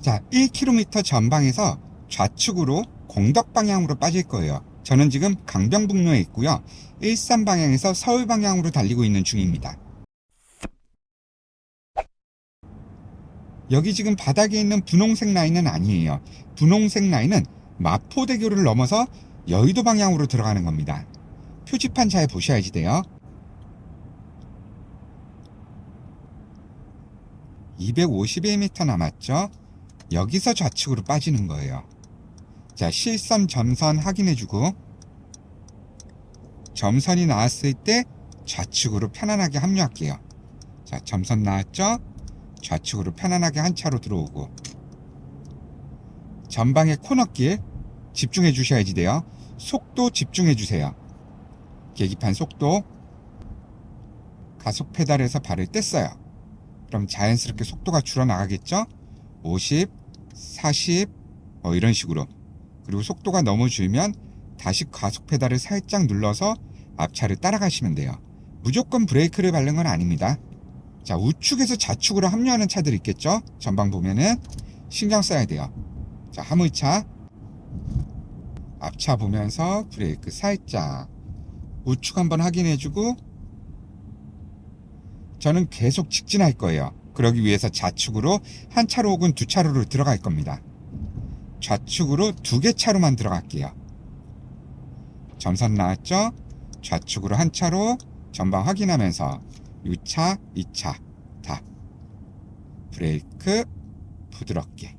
자, 1km 전방에서 좌측으로 공덕 방향으로 빠질 거예요. 저는 지금 강변북로에 있고요. 일산 방향에서 서울 방향으로 달리고 있는 중입니다. 여기 지금 바닥에 있는 분홍색 라인은 아니에요. 분홍색 라인은 마포대교를 넘어서 여의도 방향으로 들어가는 겁니다. 표지판 잘 보셔야지 돼요. 251m 남았죠? 여기서 좌측으로 빠지는 거예요. 자, 실선 점선 확인해주고, 점선이 나왔을 때 좌측으로 편안하게 합류할게요. 자, 점선 나왔죠? 좌측으로 편안하게 한 차로 들어오고, 전방의 코너길 집중해 주셔야지 돼요. 속도 집중해 주세요. 계기판 속도, 가속 페달에서 발을 뗐어요. 그럼 자연스럽게 속도가 줄어나가겠죠? 50, 40, 뭐 이런 식으로. 그리고 속도가 너무 줄면 다시 가속 페달을 살짝 눌러서 앞차를 따라가시면 돼요. 무조건 브레이크를 밟는 건 아닙니다. 자, 우측에서 좌측으로 합류하는 차들 있겠죠? 전방 보면은 신경 써야 돼요. 자, 화물차. 앞차 보면서 브레이크 살짝. 우측 한번 확인해주고 저는 계속 직진할 거예요. 그러기 위해서 좌측으로 한 차로 혹은 두 차로로 들어갈 겁니다. 좌측으로 두 개 차로만 들어갈게요. 점선 나왔죠? 좌측으로 한 차로 전방 확인하면서 6차, 2차 다 브레이크 부드럽게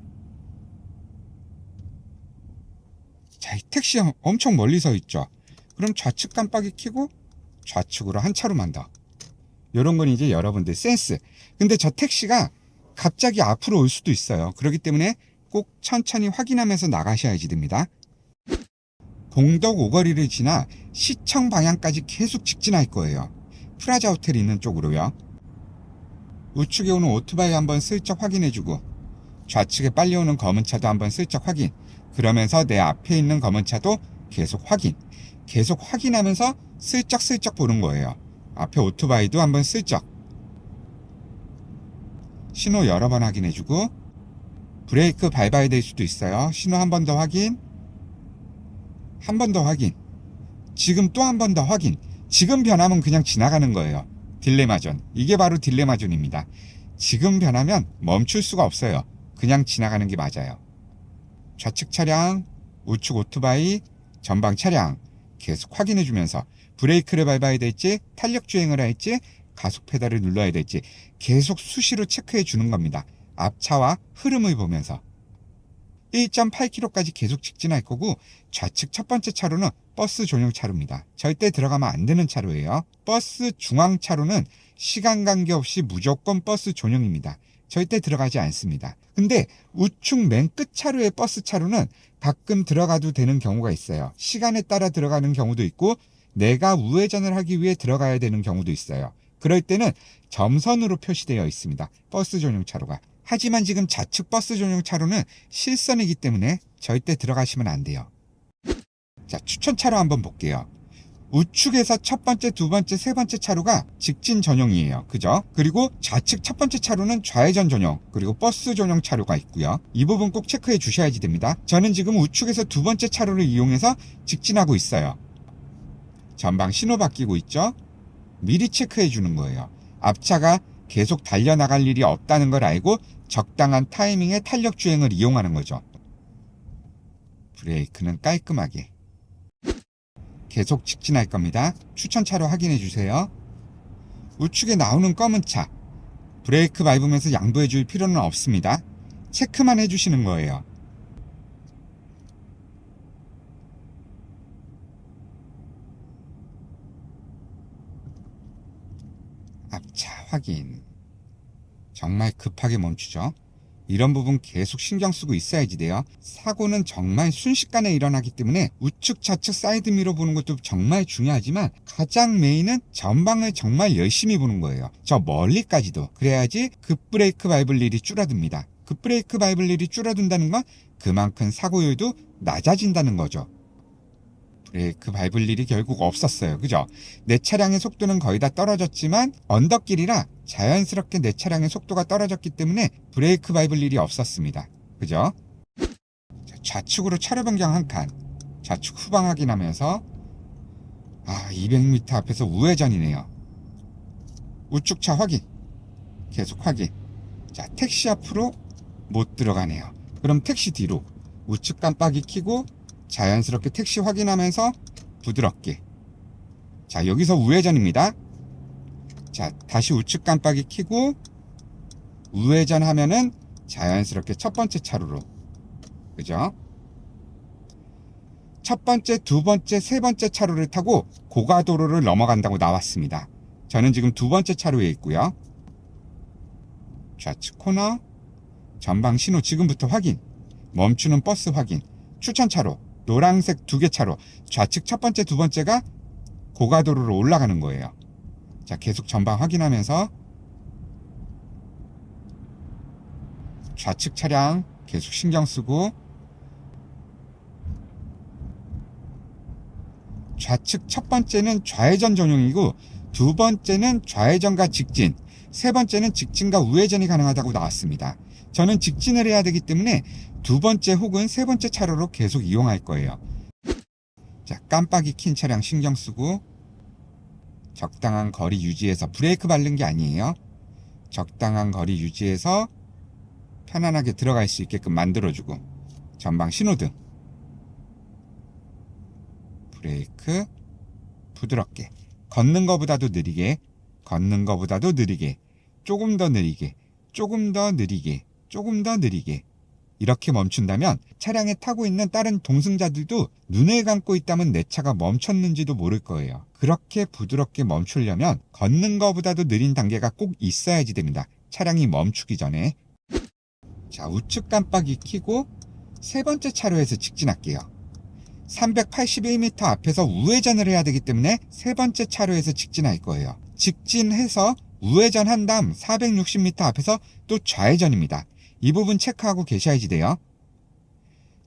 자, 이 택시 엄청 멀리 서 있죠? 그럼 좌측 깜빡이 켜고 좌측으로 한 차로만 더 요런 건 이제 여러분들 센스. 근데 저 택시가 갑자기 앞으로 올 수도 있어요. 그렇기 때문에 꼭 천천히 확인하면서 나가셔야지 됩니다. 공덕 오거리를 지나 시청 방향까지 계속 직진할 거예요. 프라자 호텔 있는 쪽으로요. 우측에 오는 오토바이 한번 슬쩍 확인해주고 좌측에 빨리 오는 검은 차도 한번 슬쩍 확인. 그러면서 내 앞에 있는 검은 차도 계속 확인. 계속 확인하면서 슬쩍슬쩍 보는 거예요. 앞에 오토바이도 한번 슬쩍 신호 여러 번 확인해주고 브레이크 밟아야 될 수도 있어요. 신호 한 번 더 확인. 한 번 더 확인. 지금 또 한 번 더 확인. 지금 변하면 그냥 지나가는 거예요. 딜레마존. 이게 바로 딜레마존입니다. 지금 변하면 멈출 수가 없어요. 그냥 지나가는 게 맞아요. 좌측 차량 우측 오토바이 전방 차량 계속 확인해 주면서 브레이크를 밟아야 될지 탄력 주행을 할지 가속 페달을 눌러야 될지 계속 수시로 체크해 주는 겁니다. 앞차와 흐름을 보면서 1.8km까지 계속 직진할 거고 좌측 첫 번째 차로는 버스 전용 차로입니다. 절대 들어가면 안 되는 차로예요. 버스 중앙 차로는 시간 관계 없이 무조건 버스 전용입니다. 절대 들어가지 않습니다. 근데 우측 맨 끝 차로의 버스 차로는 가끔 들어가도 되는 경우가 있어요. 시간에 따라 들어가는 경우도 있고 내가 우회전을 하기 위해 들어가야 되는 경우도 있어요. 그럴 때는 점선으로 표시되어 있습니다. 버스 전용 차로가. 하지만 지금 좌측 버스 전용 차로는 실선이기 때문에 절대 들어가시면 안 돼요. 자, 추천 차로 한번 볼게요. 우측에서 첫 번째, 두 번째, 세 번째 차로가 직진 전용이에요. 그죠? 그리고 좌측 첫 번째 차로는 좌회전 전용, 그리고 버스 전용 차로가 있고요. 이 부분 꼭 체크해 주셔야지 됩니다. 저는 지금 우측에서 두 번째 차로를 이용해서 직진하고 있어요. 전방 신호 바뀌고 있죠? 미리 체크해 주는 거예요. 앞차가 계속 달려나갈 일이 없다는 걸 알고 적당한 타이밍에 탄력 주행을 이용하는 거죠. 브레이크는 깔끔하게. 계속 직진할 겁니다. 추천차로 확인해 주세요. 우측에 나오는 검은 차. 브레이크 밟으면서 양보해 줄 필요는 없습니다. 체크만 해 주시는 거예요. 앞차 확인. 정말 급하게 멈추죠. 이런 부분 계속 신경 쓰고 있어야지 돼요. 사고는 정말 순식간에 일어나기 때문에 우측 좌측 사이드 미러 보는 것도 정말 중요하지만 가장 메인은 전방을 정말 열심히 보는 거예요. 저 멀리까지도. 그래야지 급브레이크 밟을 일이 줄어듭니다. 급브레이크 밟을 일이 줄어든다는 건 그만큼 사고율도 낮아진다는 거죠. 브레이크 밟을 일이 결국 없었어요. 그죠? 내 차량의 속도는 거의 다 떨어졌지만 언덕길이라 자연스럽게 내 차량의 속도가 떨어졌기 때문에 브레이크 밟을 일이 없었습니다. 그죠? 자, 좌측으로 차로 변경 한 칸. 좌측 후방 확인하면서 아 200m 앞에서 우회전이네요. 우측 차 확인. 계속 확인. 자 택시 앞으로 못 들어가네요. 그럼 택시 뒤로 우측 깜빡이 켜고 자연스럽게 택시 확인하면서 부드럽게. 자 여기서 우회전입니다. 자 다시 우측 깜빡이 켜고 우회전 하면은 자연스럽게 첫 번째 차로로. 그죠? 첫 번째, 두 번째, 세 번째 차로를 타고 고가도로를 넘어간다고 나왔습니다. 저는 지금 두 번째 차로에 있고요. 좌측 코너, 전방 신호 지금부터 확인, 멈추는 버스 확인, 추천 차로, 노란색 두 개 차로, 좌측 첫 번째, 두 번째가 고가도로로 올라가는 거예요. 자, 계속 전방 확인하면서 좌측 차량 계속 신경 쓰고 좌측 첫 번째는 좌회전 전용이고 두 번째는 좌회전과 직진, 세 번째는 직진과 우회전이 가능하다고 나왔습니다. 저는 직진을 해야 되기 때문에 두 번째 혹은 세 번째 차로로 계속 이용할 거예요. 자, 깜빡이 킨 차량 신경 쓰고 적당한 거리 유지해서 브레이크 밟는 게 아니에요. 적당한 거리 유지해서 편안하게 들어갈 수 있게끔 만들어주고 전방 신호등 브레이크 부드럽게 걷는 것보다도 느리게 걷는 것보다도 느리게 조금 더 느리게 조금 더 느리게 조금 더 느리게 이렇게 멈춘다면 차량에 타고 있는 다른 동승자들도 눈을 감고 있다면 내 차가 멈췄는지도 모를 거예요. 그렇게 부드럽게 멈추려면 걷는 것보다도 느린 단계가 꼭 있어야지 됩니다. 차량이 멈추기 전에 자, 우측 깜빡이 켜고 세 번째 차로에서 직진할게요. 381m 앞에서 우회전을 해야 되기 때문에 세 번째 차로에서 직진할 거예요. 직진해서 우회전한 다음 460m 앞에서 또 좌회전입니다. 이 부분 체크하고 계셔야지 돼요.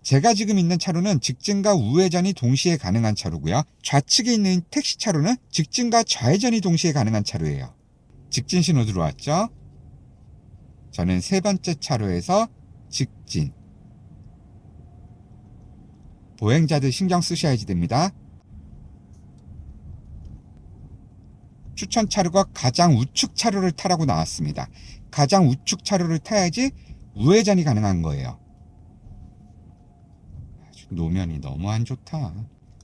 제가 지금 있는 차로는 직진과 우회전이 동시에 가능한 차로고요. 좌측에 있는 택시 차로는 직진과 좌회전이 동시에 가능한 차로예요. 직진 신호 들어왔죠? 저는 세 번째 차로에서 직진. 보행자들 신경 쓰셔야지 됩니다. 추천 차로가 가장 우측 차로를 타라고 나왔습니다. 가장 우측 차로를 타야지 우회전이 가능한 거예요. 노면이 너무 안 좋다.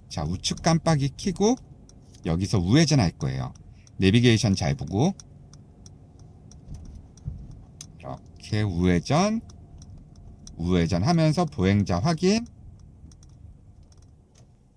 자, 우측 깜빡이 켜고 여기서 우회전 할 거예요. 내비게이션 잘 보고 이렇게 우회전 우회전 하면서 보행자 확인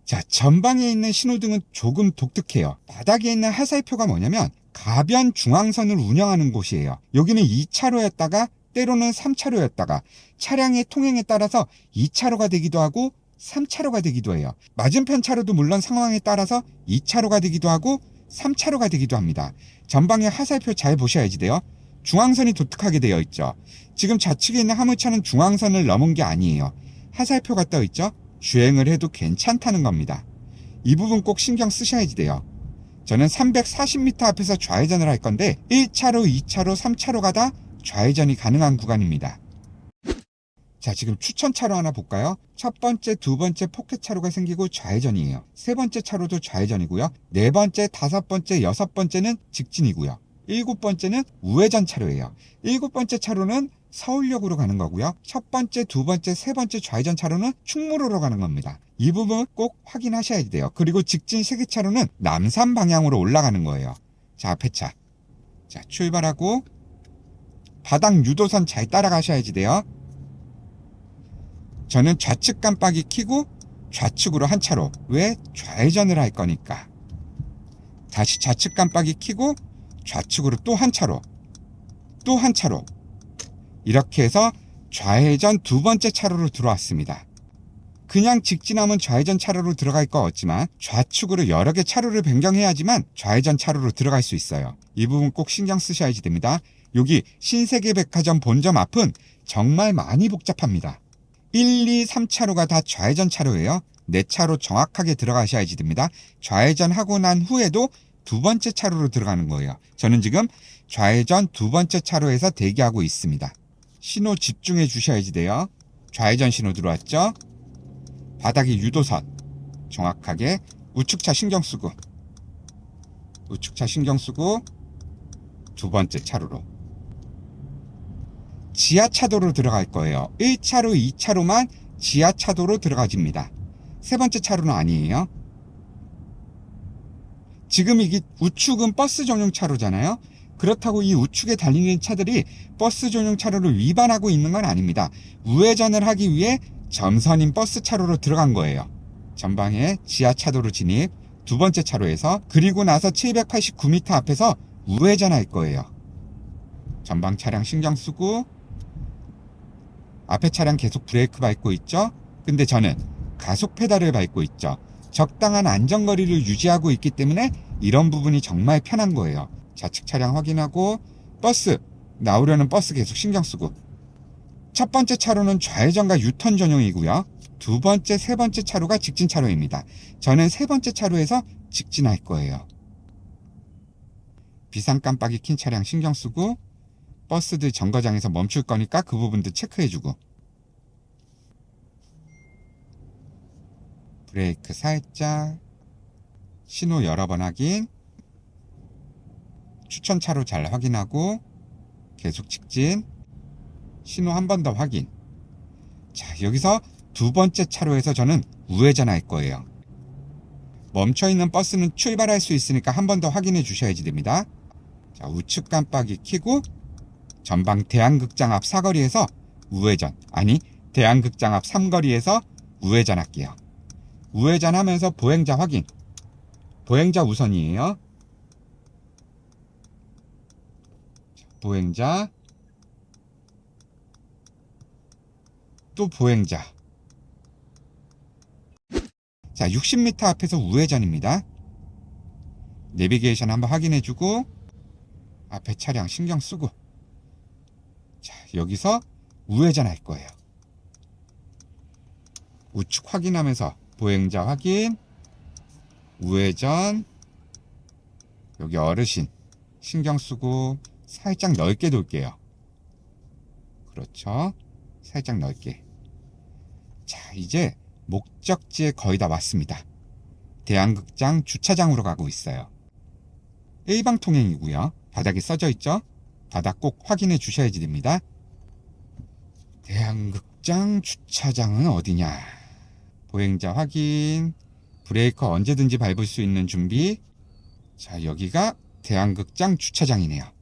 자 전방에 있는 신호등은 조금 독특해요 바닥에 있는 하살표가 뭐냐면 가변 중앙선을 운영하는 곳이에요 여기는 2차로였다가 때로는 3차로였다가 차량의 통행에 따라서 2차로가 되기도 하고 3차로가 되기도 해요 맞은편 차로도 물론 상황에 따라서 2차로가 되기도 하고 3차로가 되기도 합니다 전방에 하살표 잘 보셔야지 돼요 중앙선이 독특하게 되어 있죠. 지금 좌측에 있는 화물차는 중앙선을 넘은 게 아니에요. 하살표가 떠 있죠. 주행을 해도 괜찮다는 겁니다. 이 부분 꼭 신경 쓰셔야지 돼요. 저는 340m 앞에서 좌회전을 할 건데 1차로, 2차로, 3차로 가 다 좌회전이 가능한 구간입니다. 자, 지금 추천 차로 하나 볼까요? 첫 번째, 두 번째 포켓 차로가 생기고 좌회전이에요. 세 번째 차로도 좌회전이고요. 네 번째, 다섯 번째, 여섯 번째는 직진이고요. 일곱 번째는 우회전 차로예요. 일곱 번째 차로는 서울역으로 가는 거고요. 첫 번째, 두 번째, 세 번째 좌회전 차로는 충무로로 가는 겁니다. 이 부분 꼭 확인하셔야 돼요. 그리고 직진 세개 차로는 남산 방향으로 올라가는 거예요. 자, 앞에 차. 자, 출발하고 바닥 유도선 잘 따라가셔야지 돼요. 저는 좌측 깜빡이 켜고 좌측으로 한 차로. 왜? 좌회전을 할 거니까. 다시 좌측 깜빡이 켜고 좌측으로 또 한 차로, 또 한 차로. 이렇게 해서 좌회전 두 번째 차로로 들어왔습니다. 그냥 직진하면 좌회전 차로로 들어갈 거 없지만 좌측으로 여러 개 차로를 변경해야지만 좌회전 차로로 들어갈 수 있어요. 이 부분 꼭 신경 쓰셔야지 됩니다. 여기 신세계 백화점 본점 앞은 정말 많이 복잡합니다. 1, 2, 3차로가 다 좌회전 차로예요. 네 차로 정확하게 들어가셔야지 됩니다. 좌회전 하고 난 후에도 두 번째 차로로 들어가는 거예요. 저는 지금 좌회전 두 번째 차로에서 대기하고 있습니다. 신호 집중해 주셔야지 돼요. 좌회전 신호 들어왔죠? 바닥이 유도선. 정확하게 우측차 신경 쓰고 우측차 신경 쓰고 두 번째 차로로 지하차도로 들어갈 거예요. 1차로, 2차로만 지하차도로 들어가집니다. 세 번째 차로는 아니에요. 지금 이게 우측은 버스 전용 차로잖아요. 그렇다고 이 우측에 달리는 차들이 버스 전용 차로를 위반하고 있는 건 아닙니다. 우회전을 하기 위해 점선인 버스 차로로 들어간 거예요. 전방에 지하차도로 진입, 두 번째 차로에서 그리고 나서 789m 앞에서 우회전할 거예요. 전방 차량 신경 쓰고 앞에 차량 계속 브레이크 밟고 있죠? 근데 저는 가속 페달을 밟고 있죠. 적당한 안전거리를 유지하고 있기 때문에 이런 부분이 정말 편한 거예요. 좌측 차량 확인하고 버스 나오려는 버스 계속 신경 쓰고 첫 번째 차로는 좌회전과 유턴 전용이고요. 두 번째, 세 번째 차로가 직진 차로입니다. 저는 세 번째 차로에서 직진할 거예요. 비상 깜빡이 킨 차량 신경 쓰고 버스들 정거장에서 멈출 거니까 그 부분도 체크해주고. 브레이크 살짝. 신호 여러 번 확인. 추천차로 잘 확인하고. 계속 직진. 신호 한 번 더 확인. 자 여기서 두 번째 차로에서 저는 우회전 할 거예요. 멈춰있는 버스는 출발할 수 있으니까 한 번 더 확인해 주셔야지 됩니다. 자 우측 깜빡이 켜고 전방 대한극장 앞 사거리에서 우회전 아니 대한극장 앞 삼거리에서 우회전 할게요. 우회전 하면서 보행자 확인. 보행자 우선이에요. 보행자. 또 보행자. 자 60m 앞에서 우회전입니다. 내비게이션 한번 확인해주고 앞에 차량 신경 쓰고 자 여기서 우회전 할 거예요. 우측 확인하면서 보행자 확인 우회전 여기 어르신 신경 쓰고 살짝 넓게 돌게요. 그렇죠? 살짝 넓게. 자 이제 목적지에 거의 다 왔습니다. 대한극장 주차장으로 가고 있어요. 일방 통행이고요. 바닥에 써져 있죠 바닥 꼭 확인해 주셔야지 됩니다. 대한극장 주차장은 어디냐? 보행자 확인 브레이크 언제든지 밟을 수 있는 준비. 자 여기가 대한극장 주차장이네요